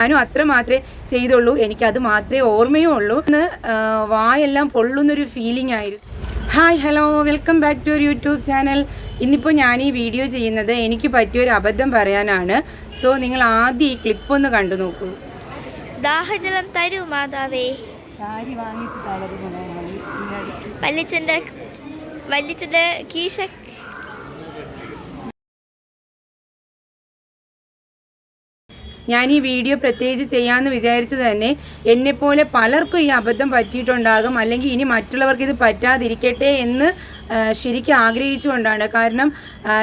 ഞാനും അത്ര മാത്രമേ ചെയ്തുള്ളൂ. എനിക്കത് മാത്രമേ ഓർമ്മയും ഉള്ളൂ. ഇന്ന് ആ, വായെല്ലാം പൊള്ളുന്നൊരു ഫീലിംഗ് ആയിരുന്നു. Hi hello welcome back to YouTube channel ഇന്നിപ്പോൾ ഞാൻ ഈ വീഡിയോ ചെയ്യുന്നത് എനിക്ക് പറ്റിയൊരു അബദ്ധം പറയാനാണ്. സോ നിങ്ങൾ ആദ്യം ഈ ക്ലിപ്പ് ഒന്ന് കണ്ടു നോക്കൂ. ദാഹജലം തരൂ മാതാവേ. സാരി വാങ്ങിച്ച് വല്ലിച്ചന്റെ വല്ലിച്ചന്റെ കീശ ഞാൻ ഈ വീഡിയോ പ്രത്യേകിച്ച് ചെയ്യാമെന്ന് വിചാരിച്ചത് തന്നെ എന്നെപ്പോലെ പലർക്കും ഈ അബദ്ധം പറ്റിയിട്ടുണ്ടാകും അല്ലെങ്കിൽ ഇനി മറ്റുള്ളവർക്ക് ഇത് പറ്റാതിരിക്കട്ടെ എന്ന് ശരിക്കും ആഗ്രഹിച്ചുകൊണ്ടാണ്. കാരണം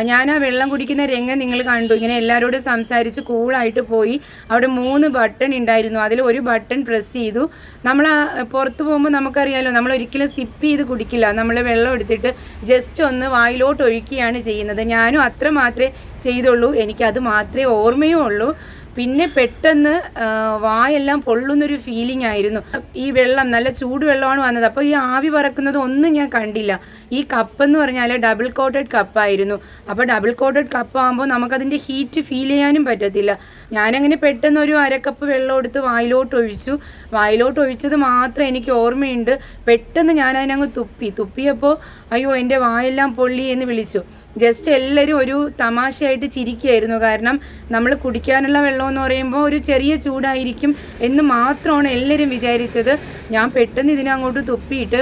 ഞാൻ ആ വെള്ളം കുടിക്കുന്ന രംഗം നിങ്ങൾ കണ്ടു. ഇങ്ങനെ എല്ലാവരോടും സംസാരിച്ച് കൂളായിട്ട് പോയി അവിടെ മൂന്ന് ബട്ടൺ ഉണ്ടായിരുന്നു. അതിൽ ഒരു ബട്ടൺ പ്രസ് ചെയ്തു. നമ്മൾ പുറത്ത് പോകുമ്പോൾ നമുക്കറിയാലോ നമ്മൾ ഒരിക്കലും സിപ്പ് ചെയ്ത് കുടിക്കില്ല. നമ്മൾ വെള്ളം എടുത്തിട്ട് ജസ്റ്റ് ഒന്ന് വായിലോട്ട് ഒഴിക്കുകയാണ് ചെയ്യുന്നത്. ഞാനും അത്ര മാത്രമേ ചെയ്തുള്ളൂ. എനിക്കത് മാത്രമേ ഓർമ്മയും ഉള്ളൂ പിന്നെ പെട്ടെന്ന് വായെല്ലാം പൊള്ളുന്നൊരു ഫീലിംഗ് ആയിരുന്നു. ഈ വെള്ളം നല്ല ചൂടുവെള്ളമാണ് വന്നത്. അപ്പോൾ ഈ ആവി പറക്കുന്നത് ഒന്നും ഞാൻ കണ്ടില്ല. ഈ കപ്പ് എന്ന് പറഞ്ഞാൽ ഡബിൾ കോട്ടഡ് കപ്പായിരുന്നു അപ്പോൾ ഡബിൾ കോട്ടഡ് കപ്പ് ആകുമ്പോൾ നമുക്കതിന്റെ ഹീറ്റ് ഫീൽ ചെയ്യാനും പറ്റത്തില്ല. ഞാനങ്ങനെ പെട്ടെന്ന് ഒരു അരക്കപ്പ് വെള്ളം എടുത്ത് വായിലോട്ട് ഒഴിച്ചു വായിലോട്ട് ഒഴിച്ചത് മാത്രം എനിക്ക് ഓർമ്മയുണ്ട്. പെട്ടെന്ന് ഞാൻ അതിനങ്ങ് തുപ്പി. തുപ്പിയപ്പോൾ അയ്യോ എന്റെ വായെല്ലാം പൊള്ളി എന്ന് വിളിച്ചു. ജസ്റ്റ് എല്ലാവരും ഒരു തമാശയായിട്ട് ചിരിക്കുകയായിരുന്നു. കാരണം നമ്മൾ കുടിക്കാനുള്ള വെള്ളം എന്ന് പറയുമ്പോൾ ഒരു ചെറിയ ചൂടായിരിക്കും എന്ന് മാത്രമാണ് എല്ലാവരും വിചാരിച്ചത്. ഞാൻ പെട്ടെന്ന് ഇതിനങ്ങോട്ട് തുപ്പിയിട്ട്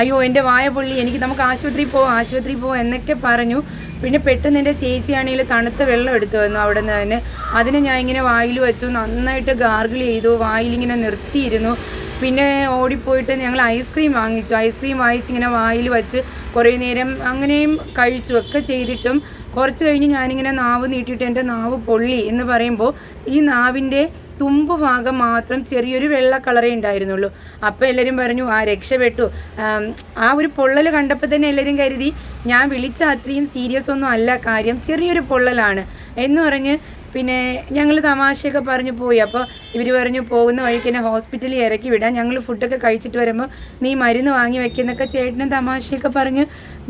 അയ്യോ എന്റെ വായ പൊള്ളി എനിക്ക് നമുക്ക് ആശുപത്രിയിൽ പോവാം ആശുപത്രിയിൽ പോവാം എന്നൊക്കെ പറഞ്ഞു. പിന്നെ പെട്ടെന്ന് എന്റെ ചേച്ചിയാണെങ്കിൽ തണുത്ത വെള്ളം എടുത്തു വന്നു അവിടെ നിന്ന് തന്നെ. അതിനെ ഞാൻ ഇങ്ങനെ വായിൽ വെച്ചു നന്നായിട്ട് ഗാർഗിൾ ചെയ്തു വായിലിങ്ങനെ നിർത്തിയിരുന്നു. പിന്നെ ഓടിപ്പോയിട്ട് ഞങ്ങൾ ഐസ്ക്രീം വാങ്ങിച്ചു. ഐസ്ക്രീം വാങ്ങിച്ച് ഇങ്ങനെ വായിൽ വെച്ച് കുറേ നേരം അങ്ങനെയും കഴിച്ചു ഒക്കെ ചെയ്തിട്ടും കുറച്ച് കഴിഞ്ഞ് ഞാനിങ്ങനെ നാവ് നീട്ടിയിട്ട് എന്റെ നാവ് പൊള്ളി എന്ന് പറയുമ്പോൾ ഈ നാവിന്റെ തുമ്പ് ഭാഗം മാത്രം ചെറിയൊരു വെള്ള കളറേ ഉണ്ടായിരുന്നുള്ളൂ. അപ്പോൾ എല്ലാവരും പറഞ്ഞു ആ രക്ഷപ്പെട്ടു. ആ ഒരു പൊള്ളൽ കണ്ടപ്പോൾ തന്നെ എല്ലാവരും കരുതി ഞാൻ വിളിച്ച അത്രയും സീരിയസ് ഒന്നും അല്ല കാര്യം ചെറിയൊരു പൊള്ളലാണ്. എന്ന് പറഞ്ഞ് പിന്നെ ഞങ്ങൾ തമാശയൊക്കെ പറഞ്ഞു പോയി. അപ്പോൾ ഇവർ പറഞ്ഞു പോകുന്ന വഴിക്ക് എന്നെ ഹോസ്പിറ്റലിൽ ഇറക്കി വിടാം ഞങ്ങൾ ഫുഡൊക്കെ കഴിച്ചിട്ട് വരുമ്പോൾ നീ മരുന്ന് വാങ്ങി വെക്കുന്നൊക്കെ ചേട്ടനും തമാശയൊക്കെ പറഞ്ഞ്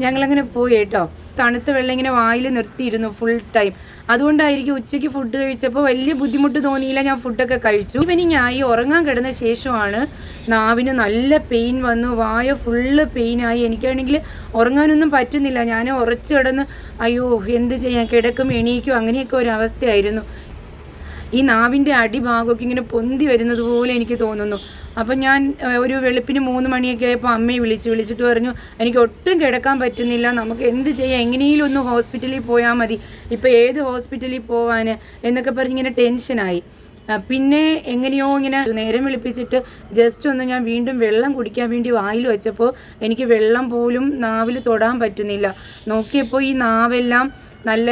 ഞങ്ങളങ്ങനെ പോയി കേട്ടോ. തണുത്ത വെള്ളം ഇങ്ങനെ വായിൽ നിർത്തിയിരുന്നു ഫുൾ ടൈം അതുകൊണ്ടായിരിക്കും ഉച്ചയ്ക്ക് ഫുഡ് കഴിച്ചപ്പോൾ വലിയ ബുദ്ധിമുട്ട് തോന്നിയില്ല ഞാൻ ഫുഡൊക്കെ കഴിച്ചു. പിന്നെ ഈ ഉറങ്ങാൻ കിടന്ന ശേഷമാണ് നാവിന് നല്ല പെയിൻ വന്നു. വായ ഫുള്ള് പെയിനായി എനിക്കാണെങ്കിൽ ഉറങ്ങാനൊന്നും പറ്റുന്നില്ല. ഞാൻ ഉറച്ചു കിടന്ന് അയ്യോ എന്ത് ചെയ്യാം കിടക്കും എണീക്കും. അങ്ങനെയൊക്കെ ഒരു അവസ്ഥയായിരുന്നു ഈ നാവിന്റെ അടിഭാഗമൊക്കെ ഇങ്ങനെ പൊന്തി വരുന്നത് പോലെ എനിക്ക് തോന്നുന്നു. അപ്പം ഞാൻ ഒരു വെളുപ്പിന് മൂന്ന് മണിയൊക്കെ ആയപ്പോൾ അമ്മയെ വിളിച്ചു വിളിച്ചിട്ട് പറഞ്ഞു എനിക്ക് ഒട്ടും കിടക്കാൻ പറ്റുന്നില്ല. നമുക്ക് എന്ത് ചെയ്യാം? എങ്ങനെയും ഒന്ന് ഹോസ്പിറ്റലിൽ പോയാൽ മതി. ഇപ്പോൾ ഏത് ഹോസ്പിറ്റലിൽ പോവാൻ എന്നൊക്കെ പറഞ്ഞ് ഇങ്ങനെ ടെൻഷനായി പിന്നെ എങ്ങനെയോ ഇങ്ങനെ നേരം വിളിപ്പിച്ചിട്ട് ജസ്റ്റ് ഒന്ന് ഞാൻ വീണ്ടും വെള്ളം കുടിക്കാൻ വേണ്ടി വായിൽ വെച്ചപ്പോൾ എനിക്ക് വെള്ളം പോലും നാവിൽ തൊടാൻ പറ്റുന്നില്ല. നോക്കിയപ്പോൾ ഈ നാവെല്ലാം നല്ല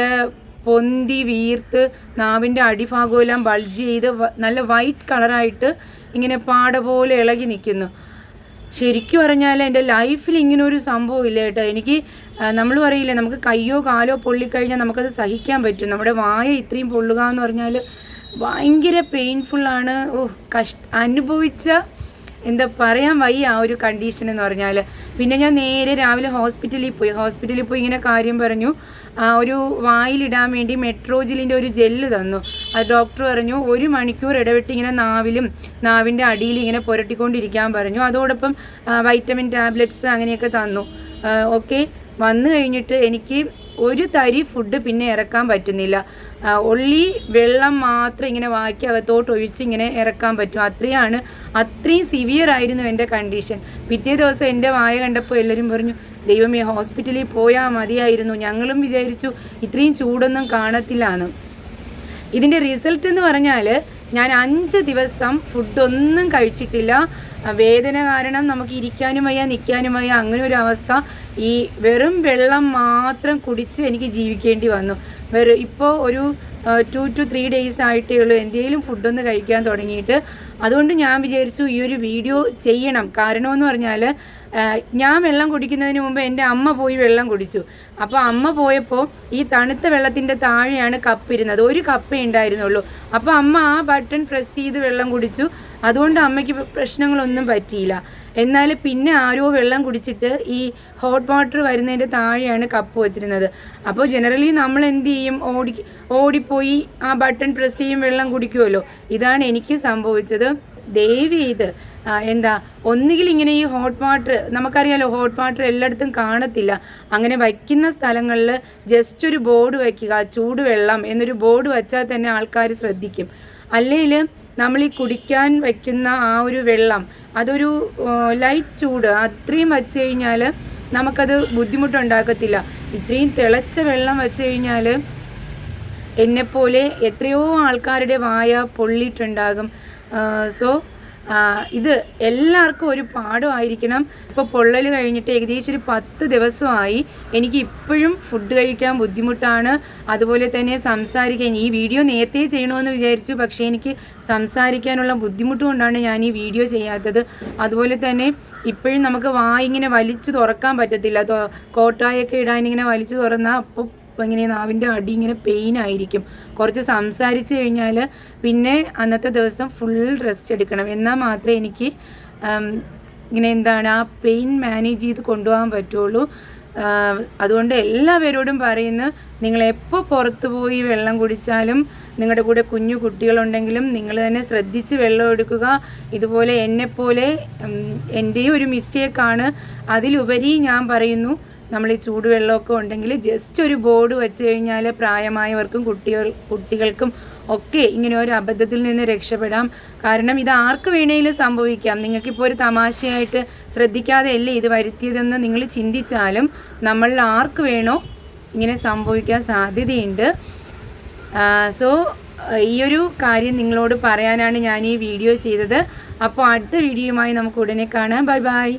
പൊന്തി വീർത്ത് നാവിന്റെ അടിഭാഗമെല്ലാം ബൾജ് ചെയ്ത് നല്ല വൈറ്റ് കളറായിട്ട് ഇങ്ങനെ പാട പോലെ ഇളകി നിൽക്കുന്നു. ശരിക്കും പറഞ്ഞാൽ എന്റെ ലൈഫിൽ ഇങ്ങനെ ഒരു സംഭവം ഇല്ല കേട്ടോ. എനിക്ക് നമ്മൾ പറയില്ലേ നമുക്ക് കയ്യോ കാലോ പൊള്ളിക്കഴിഞ്ഞാൽ നമുക്കത് സഹിക്കാൻ പറ്റും. നമ്മുടെ വായ ഇത്രയും പൊള്ളുക എന്ന് പറഞ്ഞാൽ ഭയങ്കര പെയിൻഫുള്ളാണ് ഓ കഷ്ട അനുഭവിച്ച എന്താ പറയാൻ വയ്യ ആ ഒരു കണ്ടീഷൻ എന്ന് പറഞ്ഞാൽ പിന്നെ ഞാൻ നേരെ രാവിലെ ഹോസ്പിറ്റലിൽ പോയി. ഹോസ്പിറ്റലിൽ പോയി ഇങ്ങനെ കാര്യം പറഞ്ഞു. ആ, ഒരു വായിലിടാൻ വേണ്ടി മെട്രോജിലിന്റെ ഒരു ജെല്ല് തന്നു. അത് ഡോക്ടർ പറഞ്ഞു ഒരു മണിക്കൂർ ഇടവിട്ട് ഇങ്ങനെ നാവിലും നാവിന്റെ അടിയിൽ ഇങ്ങനെ പുരട്ടിക്കൊണ്ടിരിക്കാൻ പറഞ്ഞു. അതോടൊപ്പം വൈറ്റമിൻ ടാബ്ലറ്റ്സ് അങ്ങനെയൊക്കെ തന്നു. ഓക്കെ വന്നു കഴിഞ്ഞിട്ട് എനിക്ക് ഒരു തരി ഫുഡ് പിന്നെ ഇറക്കാൻ പറ്റുന്നില്ല. ഒള്ളി വെള്ളം മാത്രം ഇങ്ങനെ വാക്കി അകത്തോട്ട് ഒഴിച്ച് ഇങ്ങനെ ഇറക്കാൻ പറ്റും. അത്രയാണ് അത്രയും സിവിയർ ആയിരുന്നു എന്റെ കണ്ടീഷൻ പിറ്റേ ദിവസം എന്റെ വായ കണ്ടപ്പോൾ എല്ലാവരും പറഞ്ഞു ദൈവമേ ഹോസ്പിറ്റലിൽ പോയാൽ മതിയായിരുന്നു. ഞങ്ങളും വിചാരിച്ചു ഇത്രയും ചൂടൊന്നും കാണത്തില്ലാന്ന്. ഇതിന്റെ റിസൾട്ട് എന്ന് പറഞ്ഞാൽ ഞാൻ അഞ്ച് ദിവസം ഫുഡൊന്നും കഴിച്ചിട്ടില്ല. വേദന കാരണം നമുക്ക് ഇരിക്കാനും വയ്യ നിൽക്കാനും വയ്യ അങ്ങനെ ഒരു അവസ്ഥ. ഈ വെറും വെള്ളം മാത്രം കുടിച്ച് എനിക്ക് ജീവിക്കേണ്ടി വന്നു. വെറും ഇപ്പോൾ ഒരു ടു ടു ത്രീ ഡേയ്സ് ആയിട്ടേ ഉള്ളൂ. എന്തെങ്കിലും ഫുഡൊന്ന് കഴിക്കാൻ തുടങ്ങിയിട്ട്. അതുകൊണ്ട് ഞാൻ വിചാരിച്ചു ഈ ഒരു വീഡിയോ ചെയ്യണം. കാരണമെന്ന് പറഞ്ഞാൽ ഞാൻ വെള്ളം കുടിക്കുന്നതിന് മുമ്പ് എന്റെ അമ്മ പോയി വെള്ളം കുടിച്ചു. അപ്പോൾ അമ്മ പോയപ്പോൾ ഈ തണുത്ത വെള്ളത്തിന്റെ താഴെയാണ് കപ്പ് ഇരുന്നത്. ഒരു കപ്പേ ഉണ്ടായിരുന്നുള്ളൂ. അപ്പോൾ അമ്മ ആ ബട്ടൺ പ്രസ് ചെയ്ത് വെള്ളം കുടിച്ചു. അതുകൊണ്ട് അമ്മയ്ക്ക് പ്രശ്നങ്ങളൊന്നും പറ്റിയില്ല. എന്നാൽ പിന്നെ ആരോ വെള്ളം കുടിച്ചിട്ട് ഈ ഹോട്ട് വാട്ടർ വരുന്നതിന്റെ താഴെയാണ് കപ്പ് വെച്ചിരുന്നത്. അപ്പോൾ ജനറലി നമ്മൾ എന്ത് ചെയ്യും? ഓടി ഓടിപ്പോയി ആ ബട്ടൺ പ്രസ് ചെയ്യും വെള്ളം കുടിക്കുമല്ലോ ഇതാണ് എനിക്ക് സംഭവിച്ചത്. ദയവ് ചെയ്ത് എന്താ ഒന്നുകിൽ ഇങ്ങനെ ഈ ഹോട്ട് വാട്ടർ നമുക്കറിയാലോ ഹോട്ട് വാട്ടർ എല്ലായിടത്തും കാണത്തില്ല. അങ്ങനെ വയ്ക്കുന്ന സ്ഥലങ്ങളിൽ ജസ്റ്റ് ഒരു ബോർഡ് വയ്ക്കുക ചൂടുവെള്ളം എന്നൊരു ബോർഡ് വച്ചാൽ തന്നെ ആൾക്കാർ ശ്രദ്ധിക്കും. അല്ലെങ്കിൽ നമ്മൾ ഈ കുടിക്കാൻ വയ്ക്കുന്ന ആ ഒരു വെള്ളം അതൊരു ലൈറ്റ് ചൂട് അത്രയും വച്ച് കഴിഞ്ഞാൽ നമുക്കത് ബുദ്ധിമുട്ടുണ്ടാക്കത്തില്ല. ഇത്രയും തിളച്ച വെള്ളം വെച്ച് കഴിഞ്ഞാൽ എന്നെപ്പോലെ എത്രയോ ആൾക്കാരുടെ വായ പൊള്ളിയിട്ടുണ്ടാകും. സോ ഇത് എല്ലാവർക്കും ഒരു പാഠമായിരിക്കണം ഇപ്പോൾ പൊള്ളൽ കഴിഞ്ഞിട്ട് ഏകദേശം ഒരു പത്ത് ദിവസമായി. എനിക്ക് ഇപ്പോഴും ഫുഡ് കഴിക്കാൻ ബുദ്ധിമുട്ടാണ്. അതുപോലെ തന്നെ സംസാരിക്കാൻ ഈ വീഡിയോ നേരത്തെ ചെയ്യണമെന്ന് വിചാരിച്ചു. പക്ഷേ എനിക്ക് സംസാരിക്കാനുള്ള ബുദ്ധിമുട്ട് കൊണ്ടാണ് ഞാൻ ഈ വീഡിയോ ചെയ്യാത്തത്. അതുപോലെ തന്നെ ഇപ്പോഴും നമുക്ക് വായിങ്ങനെ വലിച്ചു തുറക്കാൻ പറ്റത്തില്ല. കോട്ടായൊക്കെ ഇടാൻ ഇങ്ങനെ വലിച്ചു തുറന്നാൽ അപ്പോൾ അപ്പോൾ ഇങ്ങനെ നാവിന്റെ അടി ഇങ്ങനെ പെയിൻ ആയിരിക്കും. കുറച്ച് സംസാരിച്ച് കഴിഞ്ഞാൽ പിന്നെ അന്നത്തെ ദിവസം ഫുൾ റെസ്റ്റ് എടുക്കണം. എന്നാൽ മാത്രമേ എനിക്ക് ഇങ്ങനെ എന്താണ് ആ പെയിൻ മാനേജ് ചെയ്ത് കൊണ്ടുപോകാൻ പറ്റുള്ളൂ. അതുകൊണ്ട് എല്ലാവരോടും പറയുന്നു നിങ്ങൾ എപ്പോൾ പുറത്ത് പോയി വെള്ളം കുടിച്ചാലും നിങ്ങളുടെ കൂടെ കുഞ്ഞു കുട്ടികളുണ്ടെങ്കിലും നിങ്ങൾ തന്നെ ശ്രദ്ധിച്ച് വെള്ളം എടുക്കുക. ഇതുപോലെ എന്നെപ്പോലെ എന്റെയും ഒരു മിസ്റ്റേക്കാണ് അതിലുപരി ഞാൻ പറയുന്നു നമ്മൾ ഈ ചൂടുവെള്ളമൊക്കെ ഉണ്ടെങ്കിൽ ജസ്റ്റ് ഒരു ബോർഡ് വെച്ച് കഴിഞ്ഞാൽ പ്രായമായവർക്കും കുട്ടികൾ കുട്ടികൾക്കും ഒക്കെ ഇങ്ങനെ ഒരു അബദ്ധത്തിൽ നിന്ന് രക്ഷപ്പെടാം. കാരണം ഇത് ആർക്ക് വേണേലും സംഭവിക്കാം. നിങ്ങൾക്കിപ്പോൾ ഒരു തമാശയായിട്ട് ശ്രദ്ധിക്കാതെ അല്ലേ ഇത് വരുത്തിയതെന്ന് നിങ്ങൾ ചിന്തിച്ചാലും നമ്മളിൽ ആർക്ക് വേണോ ഇങ്ങനെ സംഭവിക്കാൻ സാധ്യതയുണ്ട്. സോ ഈ ഒരു കാര്യം നിങ്ങളോട് പറയാനാണ് ഞാൻ ഈ വീഡിയോ ചെയ്തത്. അപ്പോൾ അടുത്ത വീഡിയോയുമായി നമുക്ക് ഉടനെ കാണാം. Bye bye